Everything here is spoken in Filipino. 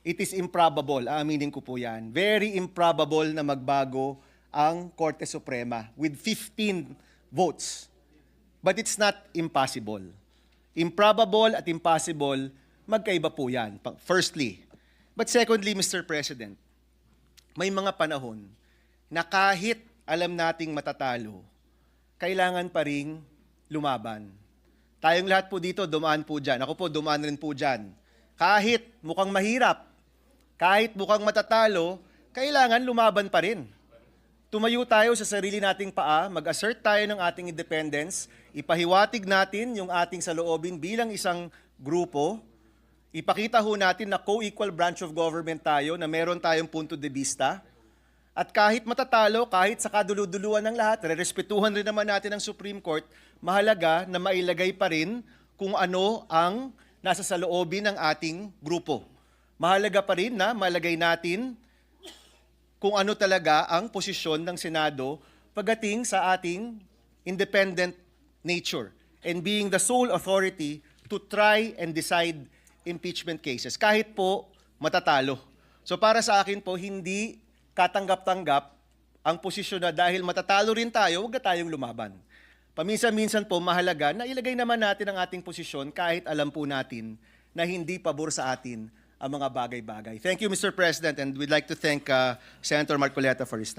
it is improbable, aaminin ko po yan, very improbable na magbago ang Korte Suprema with 15 votes. But it's not impossible. Improbable at impossible, magkaiba po yan. Firstly. But secondly, Mr. President, may mga panahon na kahit alam nating matatalo, kailangan pa ring lumaban. Tayong lahat po dito, dumaan po dyan. Ako po, dumaan rin po dyan. Kahit mukhang mahirap, kahit mukhang matatalo, kailangan lumaban pa rin. Tumayo tayo sa sarili nating paa, mag-assert tayo ng ating independence, ipahiwatig natin yung ating saloobin bilang isang grupo, ipakita ho natin na co-equal branch of government tayo, na meron tayong punto de vista, at kahit matatalo, kahit sa kaduluduluan ng lahat, rerespetuhan rin naman natin ang Supreme Court, mahalaga na mailagay pa rin kung ano ang nasa sa loobin ng ating grupo. Mahalaga pa rin na malagay natin kung ano talaga ang posisyon ng Senado pagdating sa ating independent nature and being the sole authority to try and decide impeachment cases kahit po matatalo. So para sa akin po hindi katanggap-tanggap ang posisyon na dahil matatalo rin tayo, huwag na tayong lumaban. Paminsan-minsan po mahalaga na ilagay naman natin ang ating posisyon kahit alam po natin na hindi pabor sa atin ang mga bagay-bagay. Thank you, Mr. President, and we'd like to thank uh, Senator Marcoleta for his time.